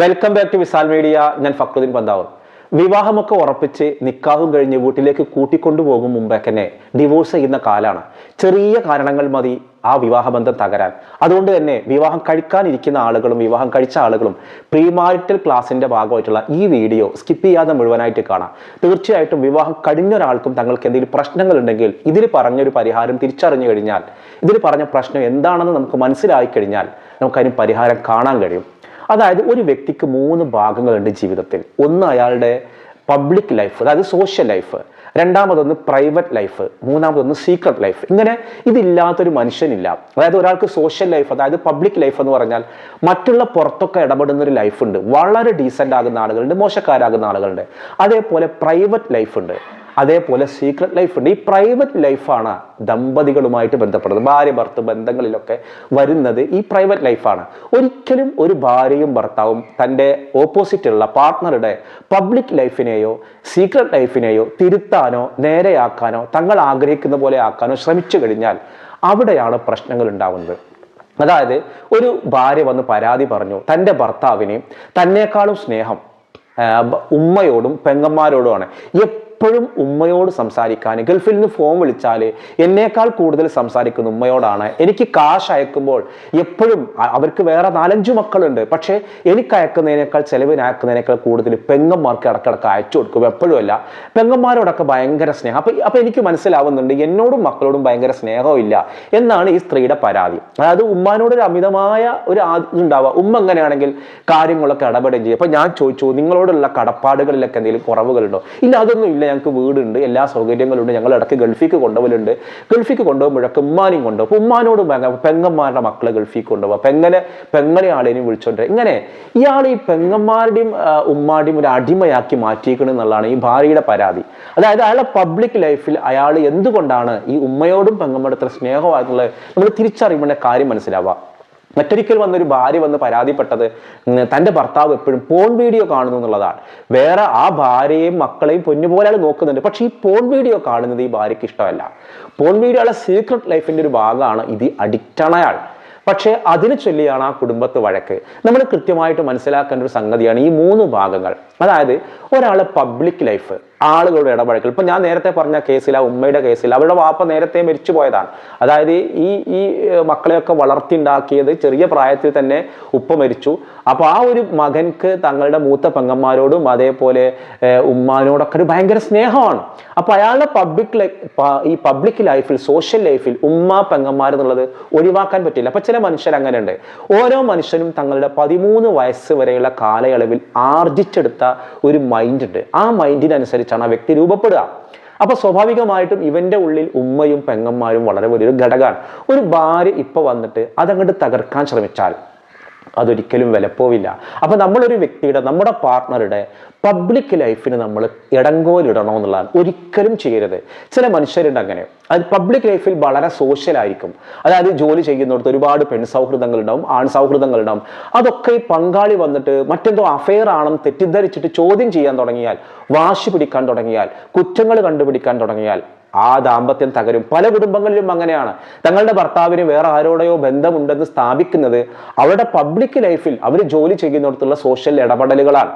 Welcome back to Visal media ഞാൻ ഫക്രുദ്ദീൻ പന്താവ് വിവാഹമൊക്കെ ഉറപ്പിച്ച് നിക്കാഹും കഴിഞ്ഞ് വീട്ടിലേക്ക് കൂട്ടിക്കൊണ്ടു പോകും മുമ്പേ തന്നെ ഡിവോഴ്സ് ചെയ്യുന്ന കാലാണ്. ചെറിയ കാരണങ്ങൾ മതി ആ വിവാഹബന്ധം തകരാൻ. അതുകൊണ്ട് തന്നെ വിവാഹം കഴിക്കാനിരിക്കുന്ന ആളുകളും വിവാഹം കഴിച്ച ആളുകളും പ്രീമാരിറ്റൽ ക്ലാസിന്റെ ഭാഗമായിട്ടുള്ള ഈ വീഡിയോ സ്കിപ്പ് ചെയ്യാതെ മുഴുവനായിട്ട് കാണാം. തീർച്ചയായിട്ടും വിവാഹം കഴിഞ്ഞ ഒരാൾക്കും തങ്ങൾക്ക് എന്തെങ്കിലും പ്രശ്നങ്ങൾ ഉണ്ടെങ്കിൽ ഇതിൽ പറഞ്ഞൊരു പരിഹാരം തിരിച്ചറിഞ്ഞു കഴിഞ്ഞാൽ ഇതിൽ പറഞ്ഞ പ്രശ്നം എന്താണെന്ന് നമുക്ക് മനസ്സിലായി കഴിഞ്ഞാൽ നമുക്കതിന് പരിഹാരം കാണാൻ കഴിയും. അതായത് ഒരു വ്യക്തിക്ക് മൂന്ന് ഭാഗങ്ങളുണ്ട് ജീവിതത്തിൽ. ഒന്ന് അയാളുടെ പബ്ലിക് ലൈഫ് അതായത് സോഷ്യൽ ലൈഫ് രണ്ടാമതൊന്ന് പ്രൈവറ്റ് ലൈഫ് മൂന്നാമതൊന്ന് സീക്രട്ട് ലൈഫ് ഇങ്ങനെ ഇതില്ലാത്തൊരു മനുഷ്യനില്ല. അതായത് ഒരാൾക്ക് സോഷ്യൽ ലൈഫ് അതായത് പബ്ലിക് ലൈഫ് എന്ന് പറഞ്ഞാൽ മറ്റുള്ള പുറത്തൊക്കെ ഇടപെടുന്ന ഒരു ലൈഫ് ഉണ്ട്. വളരെ ഡീസന്റ് ആകുന്ന ആളുകളുണ്ട് മോശക്കാരാകുന്ന ആളുകളുണ്ട്. അതേപോലെ പ്രൈവറ്റ് ലൈഫ് ഉണ്ട്. അതേപോലെ സീക്രട്ട് ലൈഫ് ഉണ്ട്. ഈ പ്രൈവറ്റ് ലൈഫാണ് ദമ്പതികളുമായിട്ട് ബന്ധപ്പെടുന്നത്. ഭാര്യ ഭർത്ത ബന്ധങ്ങളിലൊക്കെ വരുന്നത് ഈ പ്രൈവറ്റ് ലൈഫാണ് ഒരിക്കലും ഒരു ഭാര്യയും ഭർത്താവും തന്റെ ഓപ്പോസിറ്റുള്ള പാർട്ട്ണറുടെ പബ്ലിക് ലൈഫിനെയോ സീക്രട്ട് ലൈഫിനെയോ തിരുത്താനോ നേരെയാക്കാനോ തങ്ങൾ ആഗ്രഹിക്കുന്ന പോലെ ആക്കാനോ ശ്രമിച്ചു കഴിഞ്ഞാൽ അവിടെയാണ് പ്രശ്നങ്ങൾ ഉണ്ടാവുന്നത്. അതായത് ഒരു ഭാര്യ വന്ന് പരാതി പറഞ്ഞു തന്റെ ഭർത്താവിനെയും തന്നെക്കാളും സ്നേഹം ഉമ്മയോടും പെങ്ങന്മാരോടുമാണ് എപ്പോഴും ഉമ്മയോട് സംസാരിക്കാൻ ഗൾഫിൽ നിന്ന് ഫോൺ വിളിച്ചാൽ എന്നേക്കാൾ കൂടുതൽ സംസാരിക്കുന്ന ഉമ്മയോടാണ്. എനിക്ക് കാശ് അയക്കുമ്പോൾ എപ്പോഴും അവർക്ക് വേറെ നാലഞ്ചു മക്കളുണ്ട്. പക്ഷേ എനിക്ക് അയക്കുന്നതിനേക്കാൾ ചെലവിന് അയക്കുന്നതിനേക്കാൾ കൂടുതൽ പെങ്ങന്മാർക്ക് ഇടക്കിടക്ക് അയച്ചു കൊടുക്കും. എപ്പോഴുമല്ല പെങ്ങന്മാരോടൊക്കെ ഭയങ്കര സ്നേഹം. അപ്പം അപ്പം എനിക്ക് മനസ്സിലാവുന്നുണ്ട് എന്നോടും മക്കളോടും ഭയങ്കര സ്നേഹമില്ല എന്നാണ് ഈ സ്ത്രീയുടെ പരാതി. അതായത് ഉമ്മാനോട് ഒരു അമിതമായ ഒരു ഇതുണ്ടാവുക. ഉമ്മ എങ്ങനെയാണെങ്കിൽ കാര്യങ്ങളൊക്കെ ഇടപെടുകയും ചെയ്യും. അപ്പം ഞാൻ ചോദിച്ചു നിങ്ങളോടുള്ള കടപ്പാടുകളിലൊക്കെ എന്തെങ്കിലും കുറവുകളുണ്ടോ? ഇല്ല അതൊന്നും ഇല്ല. ഞങ്ങൾക്ക് വീടുണ്ട് എല്ലാ സൗകര്യങ്ങളും ഉണ്ട് ഞങ്ങൾ ഇടയ്ക്ക് ഗൾഫിക്ക് കൊണ്ടുപോകലുണ്ട്. ഗൾഫിക്ക് കൊണ്ടുപോകുമ്പോഴൊക്കെ ഉമ്മാനും കൊണ്ടുപോകും. ഉമ്മാനോട് പെങ്ങന്മാരുടെ മക്കളെ ഗൾഫിക്ക് കൊണ്ടുപോകാം. പെങ്ങനെ പെങ്ങനെ ആളേനും വിളിച്ചോണ്ട് ഇങ്ങനെ ഇയാൾ ഈ പെങ്ങന്മാരുടെയും ഉമ്മാടിയും ഒരു അടിമയാക്കി മാറ്റിയിരിക്കണം എന്നുള്ളതാണ് ഈ ഭാര്യയുടെ പരാതി. അതായത് അയാളുടെ പബ്ലിക് ലൈഫിൽ അയാൾ എന്തുകൊണ്ടാണ് ഈ ഉമ്മയോടും പെങ്ങമ്മയുടെ അത്ര സ്നേഹമായിട്ടുള്ളത്? നമ്മൾ തിരിച്ചറിയുമ്പോൾ കാര്യം മനസ്സിലാവുക. മറ്റൊരിക്കൽ വന്നൊരു ഭാര്യ വന്ന് പരാതിപ്പെട്ടത് തന്റെ ഭർത്താവ് എപ്പോഴും പോൺ വീഡിയോ കാണുന്നു എന്നുള്ളതാണ്. വേറെ ആ ഭാര്യയും മക്കളെയും പൊന്നുപോലെ അയാൾ നോക്കുന്നുണ്ട്. പക്ഷേ ഈ പോൺ വീഡിയോ കാണുന്നത് ഈ ഭാര്യയ്ക്ക് ഇഷ്ടമല്ല. പോൺ വീഡിയോ സീക്രട്ട് ലൈഫിന്റെ ഒരു ഭാഗമാണ്. ഇത് അഡിക്റ്റാണ് അയാൾ. പക്ഷേ അതിനെ ചൊല്ലിയാണ് ആ കുടുംബത്ത് വഴക്ക്. നമ്മൾ കൃത്യമായിട്ട് മനസ്സിലാക്കേണ്ട ഒരു സംഗതിയാണ് ഈ മൂന്ന് ഭാഗങ്ങൾ. അതായത് ഒരാളെ പബ്ലിക് ലൈഫ് ആളുകളുടെ ഇടപഴകൽ. ഇപ്പം ഞാൻ നേരത്തെ പറഞ്ഞ കേസിൽ ആ ഉമ്മയുടെ കേസിൽ അവരുടെ വാപ്പ നേരത്തെ മരിച്ചു പോയതാണ്. അതായത് ഈ ഈ മക്കളെയൊക്കെ വളർത്തിണ്ടാക്കിയത് ചെറിയ പ്രായത്തിൽ തന്നെ ഉപ്പ മരിച്ചു. അപ്പോൾ ആ ഒരു മകൻക്ക് തങ്ങളുടെ മൂത്ത പെങ്ങന്മാരോടും അതേപോലെ ഉമ്മാനോടൊക്കെ ഒരു ഭയങ്കര സ്നേഹമാണ്. അപ്പോൾ അയാളുടെ പബ്ലിക് ഈ പബ്ലിക് ലൈഫിൽ സോഷ്യൽ ലൈഫിൽ ഉമ്മ പെങ്ങന്മാർ എന്നുള്ളത് ഒഴിവാക്കാൻ പറ്റില്ല. അപ്പം ചില മനുഷ്യർ അങ്ങനെയുണ്ട്. ഓരോ മനുഷ്യനും തങ്ങളുടെ പതിമൂന്ന് വയസ്സ് വരെയുള്ള കാലയളവിൽ ആർജിച്ചെടുത്ത ഒരു മൈൻഡ് ഉണ്ട്. ആ മൈൻഡിനനുസരിച്ചാണ് ആ വ്യക്തി രൂപപ്പെടുക. അപ്പൊ സ്വാഭാവികമായിട്ടും ഇവന്റെ ഉള്ളിൽ ഉമ്മയും പെങ്ങന്മാരും വളരെ വലിയൊരു ഘടകമാണ്. ഒരു ഭാര്യ ഇപ്പൊ വന്നിട്ട് അതങ്ങോട്ട് തകർക്കാൻ ശ്രമിച്ചാൽ അതൊരിക്കലും വിലപ്പോവില്ല. അപ്പൊ നമ്മളൊരു വ്യക്തിയുടെ നമ്മുടെ പാർട്ട്ണറുടെ പബ്ലിക് ലൈഫിന് നമ്മൾ ഇടങ്കോലിടണം എന്നുള്ളതാണ് ഒരിക്കലും ചെയ്യരുത്. ചില മനുഷ്യരുണ്ട് അങ്ങനെ. അത് പബ്ലിക് ലൈഫിൽ വളരെ സോഷ്യൽ ആയിരിക്കും. അതായത് ജോലി ചെയ്യുന്നിടത്ത് ഒരുപാട് പെൺ സൗഹൃദങ്ങൾ ഉണ്ടാവും ആൺ സൗഹൃദങ്ങൾ ഉണ്ടാവും അതൊക്കെ ഈ പങ്കാളി വന്നിട്ട് മറ്റെന്തോ അഫെയർ ആണെന്ന് തെറ്റിദ്ധരിച്ചിട്ട് ചോദ്യം ചെയ്യാൻ തുടങ്ങിയാൽ വാശി പിടിക്കാൻ തുടങ്ങിയാൽ കുറ്റങ്ങൾ കണ്ടുപിടിക്കാൻ തുടങ്ങിയാൽ ആ ദാമ്പത്യം തകരും. പല കുടുംബങ്ങളിലും അങ്ങനെയാണ്. തങ്ങളുടെ ഭർത്താവിന് വേറെ ആരോടെയോ ബന്ധമുണ്ടെന്ന് സ്ഥാപിക്കുന്നത് അവരുടെ പബ്ലിക് ലൈഫിൽ അവർ ജോലി ചെയ്യുന്നിടത്തുള്ള സോഷ്യൽ ഇടപെടലുകളാണ്.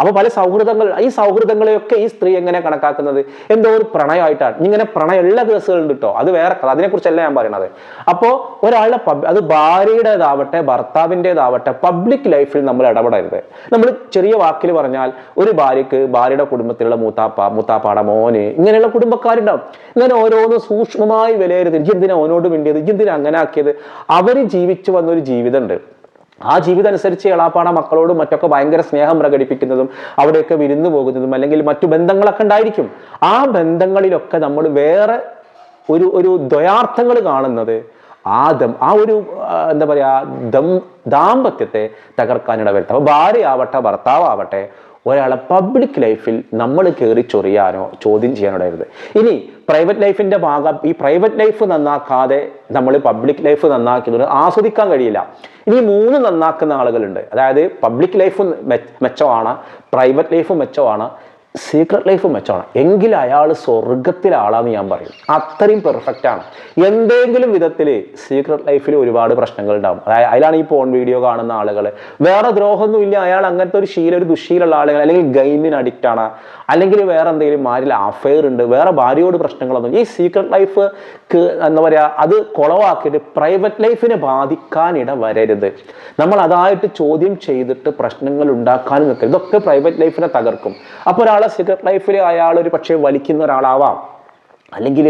അപ്പൊ പല സൗഹൃദങ്ങൾ ഈ സൗഹൃദങ്ങളെയൊക്കെ ഈ സ്ത്രീ എങ്ങനെ കണക്കാക്കുന്നത്? എന്തോ ഒരു പ്രണയമായിട്ടാണ്. ഇങ്ങനെ പ്രണയമുള്ള കേസുകളുണ്ട് കേട്ടോ അത് വേറെ കഥ അതിനെക്കുറിച്ചല്ല ഞാൻ പറയണത്. അപ്പോൾ ഒരാളുടെ അത് ഭാര്യയുടേതാവട്ടെ ഭർത്താവിന്റെതാവട്ടെ പബ്ലിക് ലൈഫിൽ നമ്മൾ ഇടപെടരുത്. നമ്മൾ ചെറിയ വാക്കിൽ പറഞ്ഞാൽ ഒരു ഭാര്യക്ക് ഭാര്യയുടെ കുടുംബത്തിലുള്ള മൂത്താപ്പ മൂത്താപ്പാടെ മോന് ഇങ്ങനെയുള്ള കുടുംബക്കാരുണ്ടാവും. ഇങ്ങനെ ഓരോന്ന് സൂക്ഷ്മമായി വിലയിരുത്തി എന്തിനാ ഓനോട് വേണ്ടിയത് എന്തിനാ അങ്ങനെ ആക്കിയത്? അവർ ജീവിച്ചു വന്നൊരു ജീവിതമുണ്ട്. ആ ജീവിതം അനുസരിച്ച് എളാപ്പാട മക്കളോടും മറ്റൊക്കെ ഭയങ്കര സ്നേഹം പ്രകടിപ്പിക്കുന്നതും അവിടെയൊക്കെ വിരുന്നു പോകുന്നതും അല്ലെങ്കിൽ മറ്റു ബന്ധങ്ങളൊക്കെ ഉണ്ടായിരിക്കും. ആ ബന്ധങ്ങളിലൊക്കെ നമ്മൾ വേറെ ഒരു ഒരു ദ്വയാർത്ഥങ്ങൾ കാണുന്നത് ആ ദം ആ ഒരു എന്താ പറയുക ദം ദാമ്പത്യത്തെ തകർക്കാനിട വരുത്തും അപ്പൊ ഭാര്യയാവട്ടെ ഭർത്താവട്ടെ ഒരാളെ പബ്ലിക് ലൈഫിൽ നമ്മൾ കയറി ചൊറിയാനോ ചോദ്യം ചെയ്യാനോ ഇടരുത്. ഇനി പ്രൈവറ്റ് ലൈഫിന്റെ ഭാഗം ഈ പ്രൈവറ്റ് ലൈഫ് നന്നാക്കാതെ നമ്മൾ പബ്ലിക് ലൈഫ് നന്നാക്കുന്നത് ആസ്വദിക്കാൻ കഴിയില്ല. ഇനി മൂന്ന് നന്നാക്കുന്ന ആളുകളുണ്ട്. അതായത് പബ്ലിക് ലൈഫ് മെച്ചമാണ് പ്രൈവറ്റ് ലൈഫ് മെച്ചമാണ് സീക്രട്ട് ലൈഫ് മെച്ചമാണ്. എങ്കിൽ അയാൾ സ്വർഗത്തിലെ ആളാന്ന് ഞാൻ പറയും. അത്രയും പെർഫെക്റ്റ് ആണ്. എന്തെങ്കിലും വിധത്തിൽ സീക്രട്ട് ലൈഫിൽ ഒരുപാട് പ്രശ്നങ്ങൾ ഉണ്ടാവും. അതായത് അതിലാണ് ഈ പോൺ വീഡിയോ കാണുന്ന ആളുകൾ വേറെ ദ്രോഹമൊന്നും ഇല്ല. അയാൾ അങ്ങനത്തെ ഒരു ശീല ഒരു ദുശീലുള്ള ആളുകൾ അല്ലെങ്കിൽ ഗെയിമിന് അഡിക്റ്റ് ആണ്. അല്ലെങ്കിൽ വേറെ എന്തെങ്കിലും മാരിൽ അഫെയർ ഉണ്ട്. വേറെ ഭാര്യയോട് പ്രശ്നങ്ങളൊന്നും ഈ സീക്രട്ട് ലൈഫ് എന്താ പറയുക അത് കുളവാക്കിയിട്ട് പ്രൈവറ്റ് ലൈഫിനെ ബാധിക്കാനിട വരരുത് നമ്മൾ അതായിട്ട് ചോദ്യം ചെയ്തിട്ട് പ്രശ്നങ്ങൾ ഉണ്ടാക്കാനും നിൽക്കരുത്. ഇതൊക്കെ പ്രൈവറ്റ് ലൈഫിനെ തകർക്കും. അപ്പോൾ ഒരാളെ സീക്രട്ട് ലൈഫിൽ അയാൾ ഒരു പക്ഷേ വലിക്കുന്ന ഒരാളാവാം. അല്ലെങ്കിൽ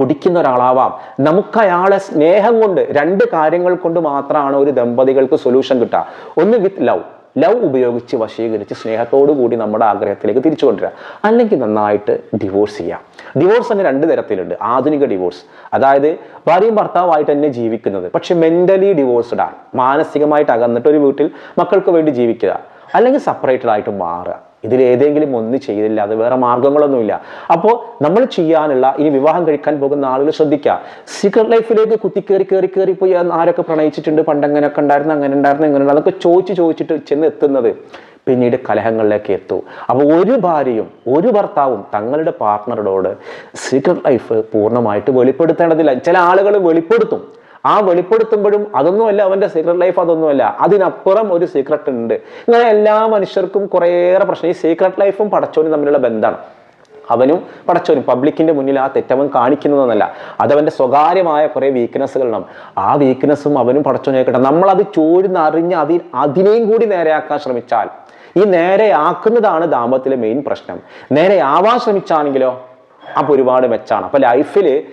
കുടിക്കുന്ന ഒരാളാവാം. നമുക്ക് അയാളെ സ്നേഹം കൊണ്ട് രണ്ട് കാര്യങ്ങൾ കൊണ്ട് മാത്രമാണ് ഒരു ദമ്പതികൾക്ക് സൊല്യൂഷൻ കിട്ടുക. ഒന്ന് വിത്ത് ലവ് ലവ് ഉപയോഗിച്ച് വശീകരിച്ച് സ്നേഹത്തോടു കൂടി നമ്മുടെ ആഗ്രഹത്തിലേക്ക് തിരിച്ചു കൊണ്ടുവരിക. അല്ലെങ്കിൽ നന്നായിട്ട് ഡിവോഴ്സ് ചെയ്യാം ഡിവോഴ്സ് തന്നെ രണ്ട് തരത്തിലുണ്ട്. ആധുനിക ഡിവോഴ്സ് അതായത് ഭാര്യയും ഭർത്താവായിട്ട് തന്നെ ജീവിക്കുന്നത്. പക്ഷെ മെന്റലി ഡിവോഴ്സ്ഡ് ആണ്. മാനസികമായിട്ട് അകന്നിട്ട് ഒരു വീട്ടിൽ മക്കൾക്ക് വേണ്ടി ജീവിക്കുക. അല്ലെങ്കിൽ സെപ്പറേറ്റഡ് ആയിട്ട് മാറുക. ഇതിൽ ഏതെങ്കിലും ഒന്ന് ചെയ്തില്ല അത് വേറെ മാർഗങ്ങളൊന്നുമില്ല. അപ്പോൾ നമ്മൾ ചെയ്യാനുള്ള ഇനി വിവാഹം കഴിക്കാൻ പോകുന്ന ആളുകൾ ശ്രദ്ധിക്കുക സീക്രട്ട് ലൈഫിലേക്ക് കുത്തി കയറി കയറി കയറി പോയി ആരൊക്കെ പ്രണയിച്ചിട്ടുണ്ട് പണ്ട് അങ്ങനെയൊക്കെ ഉണ്ടായിരുന്നു അങ്ങനെ ഉണ്ടായിരുന്നു ഇങ്ങനെ അതൊക്കെ ചോദിച്ച് ചോദിച്ചിട്ട് ചെന്ന് എത്തുന്നത് പിന്നീട് കലഹങ്ങളിലേക്ക് എത്തും. അപ്പോൾ ഒരു ഭാര്യയും ഒരു ഭർത്താവും തങ്ങളുടെ പാർട്ട്ണറോട് സീക്രട്ട് ലൈഫ് പൂർണമായിട്ട് വെളിപ്പെടുത്തേണ്ടതില്ല. ചില ആളുകൾ വെളിപ്പെടുത്തും. ആ വെളിപ്പെടുത്തുമ്പോഴും അതൊന്നുമല്ല അവന്റെ സീക്രട്ട് ലൈഫ് അതൊന്നുമല്ല. അതിനപ്പുറം ഒരു സീക്രട്ട് ഉണ്ട്. ഇങ്ങനെ എല്ലാ മനുഷ്യർക്കും കുറേയേറെ പ്രശ്നം. ഈ സീക്രട്ട് ലൈഫും പടച്ചോനും തമ്മിലുള്ള ബന്ധമാണ്. അവനും പടച്ചോനും പബ്ലിക്കിന്റെ മുന്നിൽ ആ തെറ്റവൻ കാണിക്കുന്നതെന്നല്ല. അതവന്റെ സ്വകാര്യമായ കുറേ വീക്ക്നെസ്സുകളുണ്ടാവും ആ വീക്ക്നെസ്സും അവനും പടച്ചോനും കേട്ടെ നമ്മളത് ചോരുന്നറിഞ്ഞ് അതി അതിനെയും കൂടി നേരെയാക്കാൻ ശ്രമിച്ചാൽ ഈ നേരെയാക്കുന്നതാണ് ദാമ്പത്തിലെ മെയിൻ പ്രശ്നം. നേരെയാവാൻ ശ്രമിച്ചാണെങ്കിലോ അപ്പൊ ഒരുപാട് മെച്ചാണ്. അപ്പൊ ലൈഫിൽ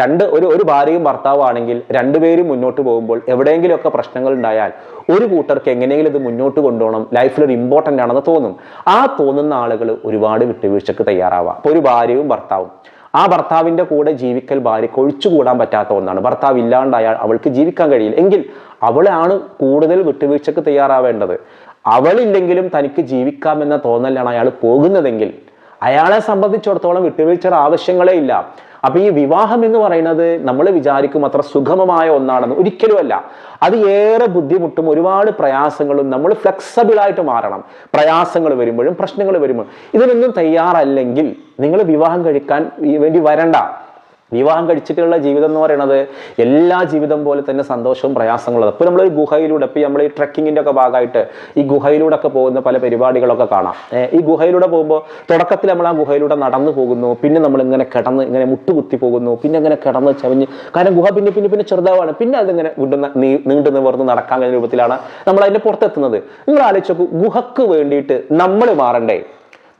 രണ്ട് ഒരു ഒരു ഭാര്യയും ഭർത്താവാണെങ്കിൽ രണ്ടുപേരും മുന്നോട്ട് പോകുമ്പോൾ എവിടെയെങ്കിലുമൊക്കെ പ്രശ്നങ്ങൾ ഉണ്ടായാൽ ഒരു കൂട്ടർക്ക് എങ്ങനെയെങ്കിലും ഇത് മുന്നോട്ട് കൊണ്ടുപോകണം. ലൈഫിൽ ഒരു ഇമ്പോർട്ടന്റ് ആണെന്ന് തോന്നും. ആ തോന്നുന്ന ആളുകൾ ഒരുപാട് വിട്ടുവീഴ്ചക്ക് തയ്യാറാവാം അപ്പോൾ ഒരു ഭാര്യയും ഭർത്താവും. ആ ഭർത്താവിന്റെ കൂടെ ജീവിക്കൽ ഭാര്യയ്ക്ക് ഒഴിച്ചുകൂടാൻ പറ്റാത്ത ഒന്നാണ്. ഭർത്താവ് ഇല്ലാണ്ടായാൽ അവൾക്ക് ജീവിക്കാൻ കഴിയില്ല. എങ്കിൽ അവളാണ് കൂടുതൽ വിട്ടുവീഴ്ചക്ക് തയ്യാറാവേണ്ടത്. അവളില്ലെങ്കിലും തനിക്ക് ജീവിക്കാമെന്ന തോന്നലാണ് അയാൾ പോകുന്നതെങ്കിൽ അയാളെ സംബന്ധിച്ചിടത്തോളം വിട്ടുവീഴ്ചയുടെ ആവശ്യങ്ങളേ ഇല്ല. അപ്പൊ ഈ വിവാഹം എന്ന് പറയുന്നത് നമ്മൾ വിചാരിക്കും അത്ര സുഗമമായ ഒന്നാണെന്ന് ഒരിക്കലുമല്ല. അത് ഏറെ ബുദ്ധിമുട്ടും ഒരുപാട് പ്രയാസങ്ങളും നമ്മൾ ഫ്ലെക്സിബിൾ ആയിട്ട് മാറണം. പ്രയാസങ്ങൾ വരുമ്പോഴും പ്രശ്നങ്ങൾ വരുമ്പോഴും. ഇതിനൊന്നും തയ്യാറല്ലെങ്കിൽ നിങ്ങൾ വിവാഹം കഴിക്കാൻ വേണ്ടി വരണ്ട. വിവാഹം കഴിച്ചിട്ടുള്ള ജീവിതം എന്ന് പറയുന്നത് എല്ലാ ജീവിതം പോലെ തന്നെ സന്തോഷവും പ്രയാസങ്ങളും അപ്പോൾ നമ്മൾ ഗുഹയിലൂടെ ഇപ്പോൾ നമ്മൾ ഈ ട്രക്കിങ്ങിന്റെ ഒക്കെ ഭാഗമായിട്ട് ഈ ഗുഹയിലൂടെ ഒക്കെ പോകുന്ന പല പരിപാടികളൊക്കെ കാണാം. ഈ ഗുഹയിലൂടെ പോകുമ്പോൾ തുടക്കത്തിൽ നമ്മൾ ആ ഗുഹയിലൂടെ നടന്നു പോകുന്നു പിന്നെ നമ്മൾ ഇങ്ങനെ കിടന്ന് ഇങ്ങനെ മുട്ടുകുത്തി പോകുന്നു പിന്നെ ഇങ്ങനെ കിടന്ന് ചവഞ്ഞ് കാരണം ഗുഹ പിന്നെ പിന്നെ പിന്നെ ചെറുതാവാണ് പിന്നെ അതിങ്ങനെ വിടുന്ന നീണ്ടു നിവർന്ന് നടക്കാൻ കഴിയുന്ന രൂപത്തിലാണ് നമ്മൾ അതിന്റെ പുറത്തെത്തുന്നത്. നിങ്ങൾ ആലോചിച്ചു ഗുഹക്ക് വേണ്ടിയിട്ട് നമ്മൾ മാറണ്ടേ?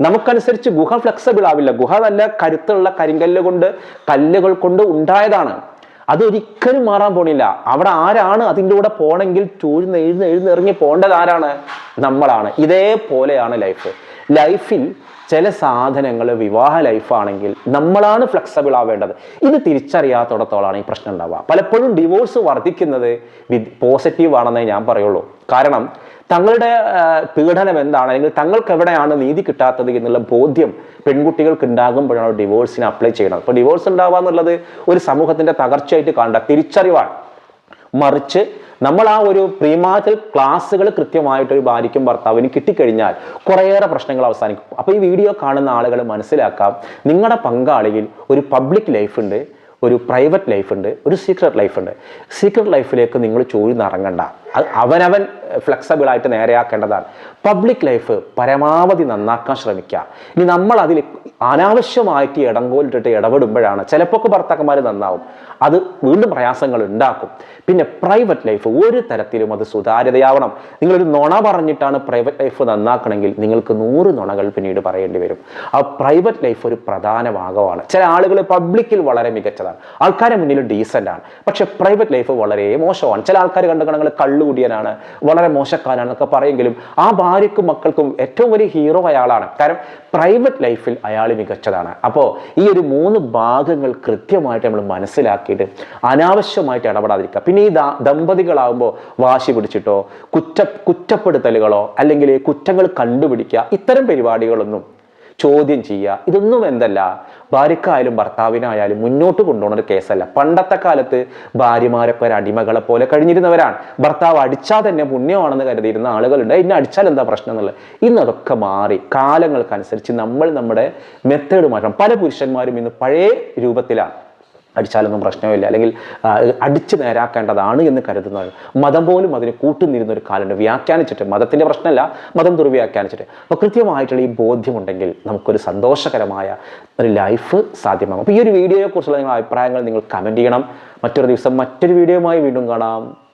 നമുക്കനുസരിച്ച് ഗുഹ ഫ്ലെക്സിബിൾ ആവില്ല. ഗുഹ നല്ല കരുത്തുള്ള കരിങ്കല്ല് കൊണ്ട് കല്ലുകൾ കൊണ്ട് ഉണ്ടായതാണ്. അതൊരിക്കലും മാറാൻ പോണില്ല. അവിടെ ആരാണ് അതിന്റെ കൂടെ പോണെങ്കിൽ ചൂഴ്ന്ന് എഴുന്ന് എഴുന്നിറങ്ങി പോകേണ്ടത് ആരാണ്? നമ്മളാണ്. ഇതേപോലെയാണ് ലൈഫ് ലൈഫിൽ ചില സാധനങ്ങൾ വിവാഹ ലൈഫാണെങ്കിൽ നമ്മളാണ് ഫ്ലെക്സിബിൾ ആവേണ്ടത്. ഇത് തിരിച്ചറിയാത്തോടത്തോളാണ് ഈ പ്രശ്നം ഉണ്ടാവുക. പലപ്പോഴും ഡിവോഴ്സ് വർദ്ധിക്കുന്നത് പോസിറ്റീവ് ആണെന്നേ ഞാൻ പറയുള്ളൂ. കാരണം തങ്ങളുടെ പീഡനം എന്താണ്? അല്ലെങ്കിൽ തങ്ങൾക്ക് എവിടെയാണ് നീതി കിട്ടാത്തത് എന്നുള്ള ബോധ്യം പെൺകുട്ടികൾക്ക് ഉണ്ടാകുമ്പോഴാണ് ഡിവോഴ്സിന് അപ്ലൈ ചെയ്യുന്നത്. അപ്പോൾ ഡിവോഴ്സ് ഉണ്ടാവുക എന്നുള്ളത് ഒരു സമൂഹത്തിന്റെ തകർച്ചയായിട്ട് കാണേണ്ട തിരിച്ചറിവാണ്. മറിച്ച് നമ്മൾ ആ ഒരു പ്രീമാറ്റൽ ക്ലാസ്സുകൾ കൃത്യമായിട്ട് ഒരു ഭാര്യയ്ക്കും ഭർത്താവിന് കിട്ടിക്കഴിഞ്ഞാൽ കുറേയേറെ പ്രശ്നങ്ങൾ അവസാനിക്കും. അപ്പോൾ ഈ വീഡിയോ കാണുന്ന ആളുകൾ മനസ്സിലാക്കാം നിങ്ങളുടെ പങ്കാളിയിൽ ഒരു പബ്ലിക് ലൈഫ് ഉണ്ട് ഒരു പ്രൈവറ്റ് ലൈഫ് ഉണ്ട് ഒരു സീക്രട്ട് ലൈഫ് ഉണ്ട്. സീക്രട്ട് ലൈഫിലേക്ക് നിങ്ങൾ ചോദിന്നിറങ്ങണ്ട അവനവൻ ഫ്ലെക്സിബിൾ ആയിട്ട് നേരെയാക്കേണ്ടതാണ്. പബ്ലിക് ലൈഫ് പരമാവധി നന്നാക്കാൻ ശ്രമിക്കുക. ഇനി നമ്മൾ അതിൽ അനാവശ്യമായിട്ട് ഇടങ്കോലിട്ടിട്ട് ഇടപെടുമ്പോഴാണ് ചിലപ്പോൾ ഭർത്താക്കന്മാർ നന്നാവും. അത് വീണ്ടും പ്രയാസങ്ങൾ ഉണ്ടാക്കും. പിന്നെ പ്രൈവറ്റ് ലൈഫ് ഒരു തരത്തിലും അത് സുതാര്യതയാവണം. നിങ്ങളൊരു നുണ പറഞ്ഞിട്ടാണ് പ്രൈവറ്റ് ലൈഫ് നന്നാക്കണമെങ്കിൽ നിങ്ങൾക്ക് നൂറ് നുണകൾ പിന്നീട് പറയേണ്ടി വരും. ആ പ്രൈവറ്റ് ലൈഫ് ഒരു പ്രധാന ഭാഗമാണ്. ചില ആളുകൾ പബ്ലിക്കിൽ വളരെ മികച്ചതാണ്. ആൾക്കാരെ മുന്നിൽ ഡീസന്റ് ആണ്. പക്ഷെ പ്രൈവറ്റ് ലൈഫ് വളരെ മോശമാണ്. ചില ആൾക്കാർ കണ്ടുകണങ്ങൾ കള്ളുകുടിയനാണ് വളരെ മോശക്കാരാണെന്നൊക്കെ പറയെങ്കിലും ആ ഭാര്യക്കും മക്കൾക്കും ഏറ്റവും വലിയ ഹീറോ അയാളാണ്. കാരണം പ്രൈവറ്റ് ലൈഫിൽ അയാൾ മികച്ചതാണ്. അപ്പോൾ ഈ ഒരു മൂന്ന് ഭാഗങ്ങൾ കൃത്യമായിട്ട് നമ്മൾ മനസ്സിലാക്കിയിട്ട് അനാവശ്യമായിട്ട് ഇടപെടാതിരിക്കുക. പിന്നെ ഈ ദമ്പതികളാകുമ്പോൾ വാശി പിടിച്ചിട്ടോ കുറ്റ കുറ്റപ്പെടുത്തലുകളോ അല്ലെങ്കിൽ കുറ്റങ്ങൾ കണ്ടുപിടിക്കുക ഇത്തരം പരിപാടികളൊന്നും ചോദ്യം ചെയ്യുക. ഇതൊന്നും എന്തല്ല. ഭാര്യക്കായാലും ഭർത്താവിനായാലും മുന്നോട്ട് കൊണ്ടുപോകുന്ന ഒരു കേസല്ല. പണ്ടത്തെ കാലത്ത് ഭാര്യമാരൊക്കെ ഒരു അടിമകളെ പോലെ കഴിഞ്ഞിരുന്നവരാണ്. ഭർത്താവ് അടിച്ചാൽ തന്നെ പുണ്യമാണെന്ന് കരുതിയിരുന്ന ആളുകളുണ്ട്. ഇന്നെ അടിച്ചാൽ എന്താ പ്രശ്നം എന്നുള്ളത്? ഇന്നതൊക്കെ മാറി. കാലങ്ങൾക്കനുസരിച്ച് നമ്മൾ നമ്മുടെ മെത്തേഡ് മാറ്റണം. പല പുരുഷന്മാരും ഇന്ന് പഴയ രൂപത്തിലാണ്. അടിച്ചാലൊന്നും പ്രശ്നമില്ല. അല്ലെങ്കിൽ അടിച്ച് നേരാക്കേണ്ടതാണ് എന്ന് കരുതുന്നവർ മതം പോലും അതിന് കൂട്ടുനിരുന്ന ഒരു കാലമുണ്ട് വ്യാഖ്യാനിച്ചിട്ട് മതത്തിന്റെ പ്രശ്നമല്ല മതം ദുർവ്യാഖ്യാനിച്ചിട്ട്. അപ്പോൾ കൃത്യമായിട്ടുള്ള ഈ ബോധ്യമുണ്ടെങ്കിൽ നമുക്കൊരു സന്തോഷകരമായ ഒരു ലൈഫ് സാധ്യമാകും. അപ്പോൾ ഈ ഒരു വീഡിയോയെക്കുറിച്ചുള്ള നിങ്ങളുടെ അഭിപ്രായങ്ങൾ നിങ്ങൾ കമന്റ് ചെയ്യണം. മറ്റൊരു ദിവസം മറ്റൊരു വീഡിയോയുമായി വീണ്ടും കാണാം.